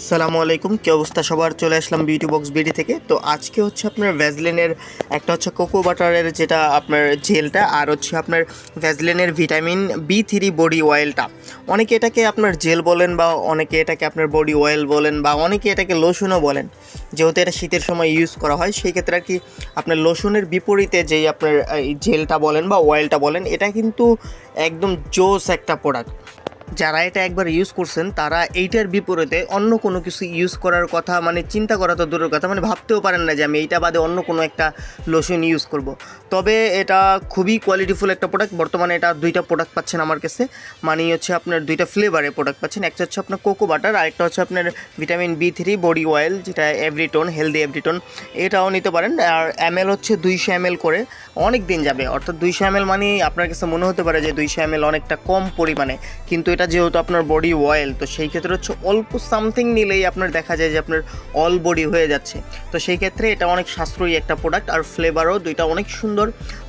আসসালামু আলাইকুম, কি অবস্থা? সবার চলে আসলাম বিউটি বক্স বিডি থেকে। তো আজকে হচ্ছে আপনার ভ্যাজলিনের একটা হচ্ছে কোকো বাটারের যেটা আপনার জেলটা আর হচ্ছে আপনার ভ্যাজলিনের ভিটামিন বি থ্রি বডি অয়েলটা অনেকে এটাকে আপনার জেল বলেন বা অনেকে এটাকে আপনার বডি অয়েল বলেন বা অনেকে এটাকে লোশনও বলেন। যেহেতু এটা শীতের সময় ইউজ করা হয়, সেই ক্ষেত্রে আর কি আপনার লোশনের বিপরীতে যেই আপনার, এই জেলটা বলেন বা অয়েলটা বলেন, এটা কিন্তু একদম জোস একটা প্রোডাক্ট যারা এটা একবার ইউজ করছেন, তারা এইটার বিপরীতে অন্য কোনো কিছু ইউজ করার কথা মানে চিন্তা করা তো দূরের কথা মানে ভাবতেও পারেন না যে আমি এইটা বাদে অন্য কোনো একটা লোশন ইউজ করব। তবে এটা খুবই কোয়ালিটিফুল একটা প্রোডাক্ট বর্তমানে এটা দুইটা প্রোডাক্ট পাচ্ছেন আমার কাছে মানে হচ্ছে আপনার দুইটা ফ্লেভারের প্রোডাক্ট পাচ্ছেন। একটা হচ্ছে আপনার কোকো বাটার আরেকটা হচ্ছে আপনার vitamin B three body oil যেটা এভরিটোন হেলদি এভরিটোন এটাও নিতে পারেন। আর এম হচ্ছে দুইশো এম করে, অনেক দিন যাবে। অর্থাৎ দুইশো এম মানে আপনার কাছে মনে হতে পারে যে দুইশো এম অনেকটা কম পরিমাণে, কিন্তু এটা যেহেতু আপনার বডি অয়েল তো সেই ক্ষেত্রে হচ্ছে অল্প সামথিং নিলেই আপনার দেখা যায় যে আপনার অল বডি হয়ে যাচ্ছে। তো সেই ক্ষেত্রে এটা অনেক সাশ্রয়ী একটা প্রোডাক্ট আর ফ্লেভারও দুইটা অনেক সুন্দর।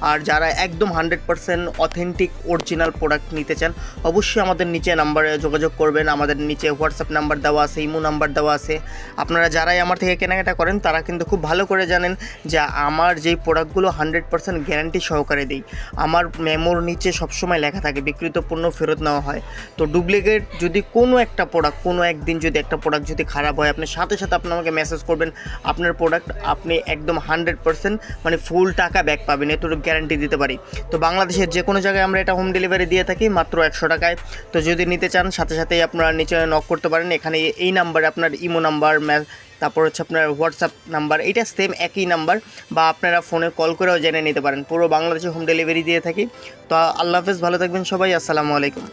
আর যারা একদম hundred percent authentic original product নিতে চান, অবশ্যই আমাদের নিচে নাম্বারে যোগাযোগ করবেন। আমাদের নিচে হোয়াটসঅ্যাপ নাম্বার দেওয়া আছে ইমো নাম্বার দেওয়া আছে। আপনারা যারাই আমার থেকে কেনাকাটা করেন, তারা কিন্তু খুব ভালো করে জানেন যে আমার যেই প্রোডাক্টগুলো হান্ড্রেড পার্সেন্ট গ্যারান্টি সহকারে দিই। আমার মেমোর নিচে সবসময় লেখা থাকে বিকৃত পণ্য ফেরত নেওয়া হয়। তো ডুপ্লিকেট যদি কোনো একটা প্রোডাক্ট কোনো একদিন যদি একটা প্রোডাক্ট যদি খারাপ হয়, আপনি সাথে সাথে আপনি আমাকে মেসেজ করবেন, আপনার প্রোডাক্ট আপনি একদম হান্ড্রেড পার্সেন্ট মানে ফুল টাকা ব্যাক পাবেন, এতটুকু গ্যারান্টি দিতে পারি। তো বাংলাদেশের যে কোনো জায়গায় আমরা এটা হোম ডেলিভারি দিয়ে থাকি মাত্র একশো টাকায়। তো যদি নিতে চান, সাথে সাথেই আপনারা নিচে নক করতে পারেন, এখানে এই নাম্বারে আপনার ইমো নাম্বার তারপর হচ্ছে আপনার হোয়াটসঅ্যাপ নাম্বার এটা সেম একই নাম্বার বা আপনারা ফোনে কল করেও জেনে নিতে পারেন। পুরো বাংলাদেশে হোম ডেলিভারি দিয়ে থাকি। তো আল্লাহ হাফেজ, ভালো থাকবেন সবাই, আসসালামু আলাইকুম।